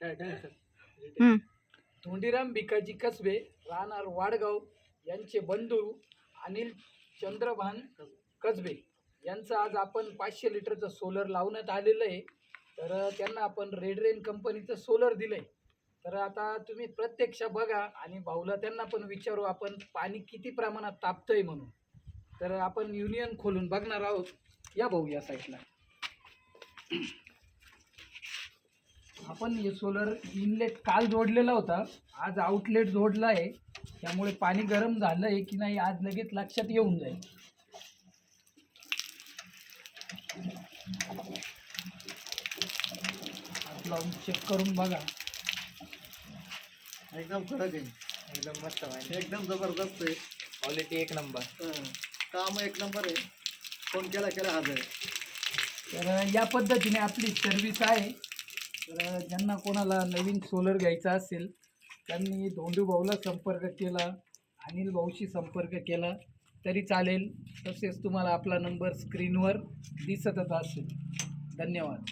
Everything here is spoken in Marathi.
काय काय हम्म. धोंडीराम भिकाजी कसबे राहणार वाडगाव यांचे बंधू अनिल चंद्रभान कसबे. यांचं आज आपण पाचशे लिटरचं सोलर लावण्यात आलेलं आहे. तर त्यांना आपण रेड रेन कंपनीचं सोलर दिलं आहे तर आता तुम्ही प्रत्यक्ष बघा आणि भाऊला त्यांना पण विचारू आपण पाणी किती प्रमाणात तापतंय म्हणून. तर आपण युनियन खोलून बघणार आहोत. या भाऊ या साईडला आपण हे सोलर इनलेट काल जोडलेला होता. आज आउटलेट जोडला आहे त्यामुळे पाणी गरम झालं आहे की नाही आज लगेच लक्षात येऊन जाईल. लावून चेक करून बघा. एकदम कडक आहे. एकदम मस्त आहे. एकदम जबरदस्त आहे. क्वालिटी एक नंबर. काम एक नंबर आहे. फोन केला केला हजर तर या पद्धतीने आपली सर्विस आहे. तर ज्यांना कोणाला नवीन सोलर घ्यायचा असेल त्यांनी धोंडू भाऊला संपर्क केला अनिल भाऊशी संपर्क केला तरी चालेल. तसेच तुम्हाला आपला नंबर स्क्रीनवर दिसतच असेल. धन्यवाद.